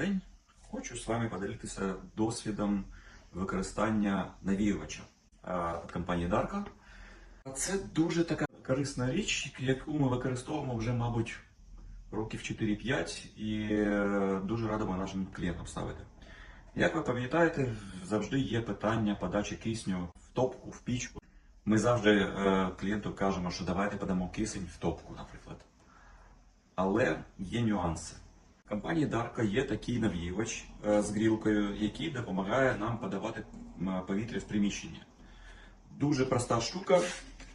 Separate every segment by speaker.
Speaker 1: день. Хочу з вами поділитися досвідом використання навіювача е, від компанії Дарка. Це дуже така корисна річ, яку ми використовуємо вже, мабуть, років 4-5 і е, дуже радимо нашим клієнтам ставити. Як ви пам'ятаєте, завжди є питання подачі кисню в топку, в пічку. Ми завжди е, клієнту кажемо, що давайте подамо кисень в топку, наприклад. Але є нюанси. Компанії Дарка є такий навіювач е, з грілкою, який допомагає нам подавати повітря в приміщення. Дуже проста штука.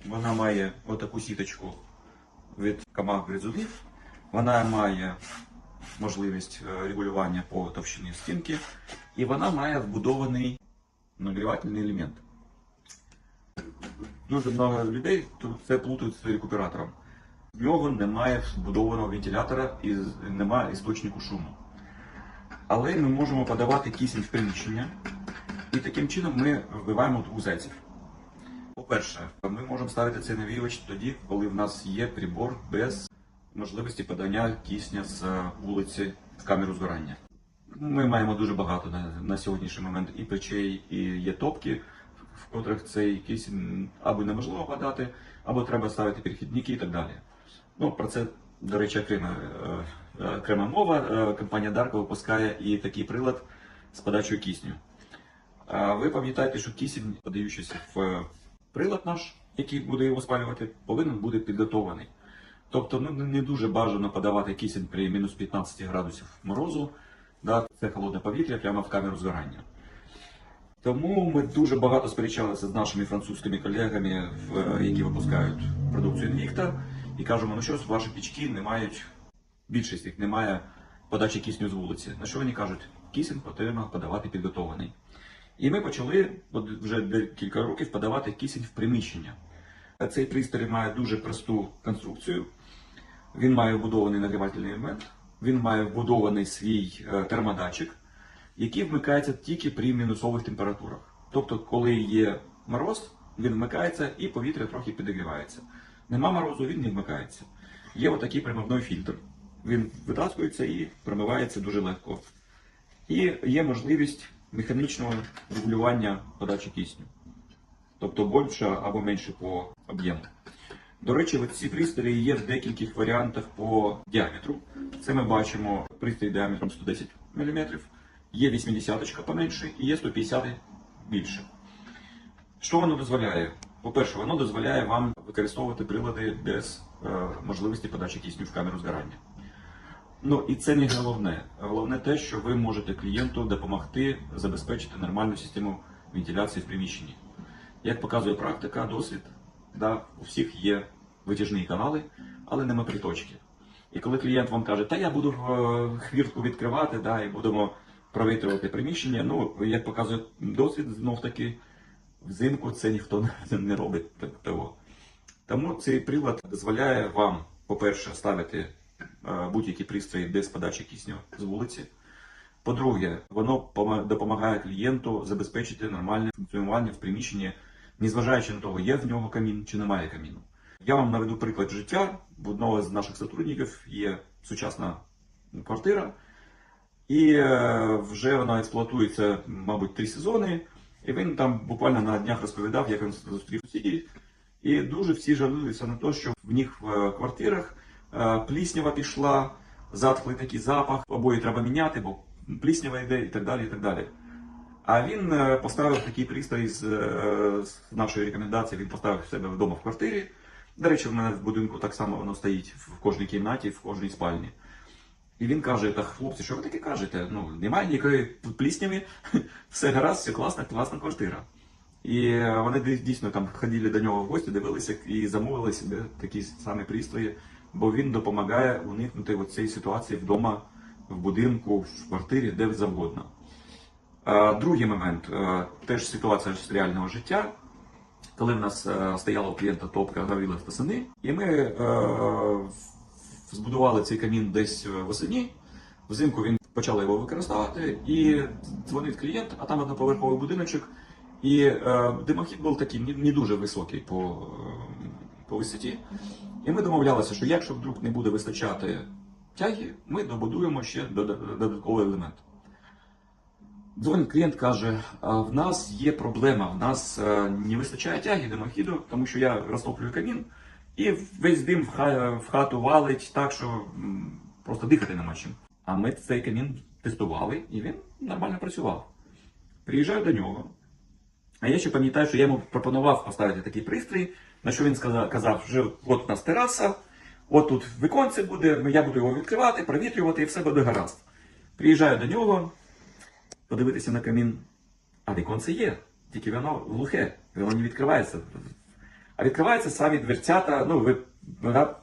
Speaker 1: Вона має отаку сіточку від комах гризунів. Вона має можливість е, регулювання по товщині стінки, і вона має вбудований нагрівательний елемент. Дуже багато людей це плутають з рекуператором. В нього немає вбудованого вентилятора і немає істочнику шуму. Але ми можемо подавати кисень в приміщення, і таким чином ми вбиваємо двох зайців. По-перше, ми можемо ставити цей навіювач тоді, коли в нас є прибор без можливості подання кисня з вулиці в камеру згорання. Ми маємо дуже багато на, на сьогоднішній момент і печей, і є топки, в котрих цей кисень або неможливо подати, або треба ставити перехідники і так далі. Ну, про це, до речі, окрема, е, окрема мова. Е, Компанія Darko випускає і такий прилад з подачою кисню. Ви пам'ятаєте, що кисень, подаючись в е, прилад наш, який буде його спалювати, повинен бути підготований. Тобто ну, не дуже бажано подавати кисень при мінус 15 градусів морозу, да, це холодне повітря прямо в камеру згорання. Тому ми дуже багато сперечалися з нашими французькими колегами, які випускають продукцію Invicta, і кажемо, ну що ваші пічки не мають, більшість їх не має подачі кисню з вулиці. На що вони кажуть? Кисень потрібно подавати підготований. І ми почали вже декілька років подавати кисень в приміщення. Цей пристрій має дуже просту конструкцію. Він має вбудований нагрівательний елемент, він має вбудований свій е, термодатчик, який вмикається тільки при мінусових температурах. Тобто, коли є мороз, він вмикається і повітря трохи підігрівається. Нема морозу, він не вмикається. Є отакий примивний фільтр. Він витаскується і промивається дуже легко. І є можливість механічного регулювання подачі кисню. Тобто більше або менше по об'єму. До речі, ці пристрої є в декількох варіантах по діаметру. Це ми бачимо пристрій діаметром 110 мм, є 80 поменше і є 150 більше. Що воно дозволяє? По-перше, воно дозволяє вам використовувати прилади без е, можливості подачі кисню в камеру згорання. Ну і це не головне. Головне те, що ви можете клієнту допомогти забезпечити нормальну систему вентиляції в приміщенні. Як показує практика, досвід, да, у всіх є витяжні канали, але нема приточки. І коли клієнт вам каже, та я буду е, хвіртку відкривати, да, і будемо провітрювати приміщення, ну, як показує досвід, знов таки, взимку це ніхто не- робить. Тому цей прилад дозволяє вам, по-перше, ставити е, будь-які пристрої без подачі кисню з вулиці. По-друге, воно допомагає клієнту забезпечити нормальне функціонування в приміщенні, незважаючи на того, є в нього камін чи немає каміну. Я вам наведу приклад життя. В одного з наших сотрудників є сучасна квартира, і е, вже вона експлуатується, мабуть, три сезони. І він там буквально на днях розповідав, як він зустрів сусідів. І дуже всі жалуються на те, що в них в е, квартирах е, пліснява пішла, затхлий такий запах, обої треба міняти, бо пліснява йде і так далі. і так далі. А він е, поставив такий пристрій з, з нашої рекомендації, він поставив в себе вдома в квартирі. До речі, в мене в будинку так само воно стоїть в кожній кімнаті, в кожній спальні. І він каже: так, хлопці, що ви таке кажете? Ну, немає ніякої плісняви, все гаразд, все класно, класна квартира. І вони дійсно там ходили до нього в гості, дивилися і замовили собі такі самі пристрої, бо він допомагає уникнути цієї ситуації вдома, в будинку, в квартирі, де завгодно. Другий момент теж ситуація з реального життя. Коли в нас стояла у клієнта топка горіла в сини, і ми збудували цей камін десь е, восені. Взимку він почав його використовувати, і дзвонить клієнт, а там одноповерховий будиночок. І е, димохід був такий не, не дуже високий по, е, по висоті. І ми домовлялися, що якщо вдруг не буде вистачати тяги, ми добудуємо ще додатковий елемент. Дзвонить клієнт каже: в нас є проблема, в нас е, не вистачає тяги димохіду, тому що я розтоплюю камін, і весь дим в, ха- в хату валить так, що просто дихати нема чим. А ми цей камін тестували, і він нормально працював. Приїжджаю до нього. А я ще пам'ятаю, що я йому пропонував поставити такий пристрій, на що він сказав, казав, що от у нас тераса, от тут віконце буде, я буду його відкривати, провітрювати і все буде гаразд. Приїжджаю до нього, подивитися на камін, а віконце є, тільки воно глухе, воно не відкривається. А відкриваються самі дверцята, ну ви да,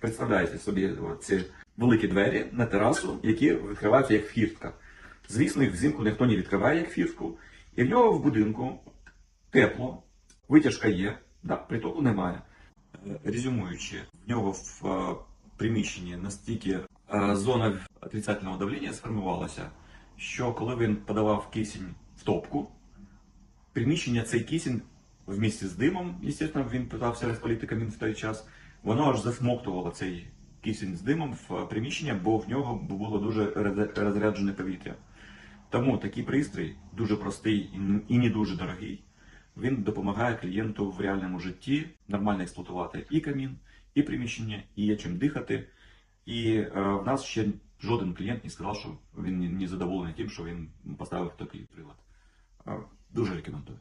Speaker 1: представляєте собі ці великі двері на терасу, які відкриваються як фіртка. Звісно, їх взимку ніхто не відкриває як фіртку. І в нього в будинку тепло, витяжка є, да, притоку немає. Е, Резюмуючи, в нього в е, приміщенні настільки е, зона отрицательного давлення сформувалася, що коли він подавав кисень в топку, приміщення цей кисень в місті з димом, звісно, він питався розпалити камін в той час, воно аж засмоктувало цей кисень з димом в приміщення, бо в нього було дуже роз- розряджене повітря. Тому такий пристрій дуже простий і не дуже дорогий. Він допомагає клієнту в реальному житті нормально експлуатувати і камін, і приміщення, і є чим дихати. І е, в нас ще жоден клієнт не сказав, що він не- не задоволений тим, що він поставив такий прилад. Е, дуже рекомендую.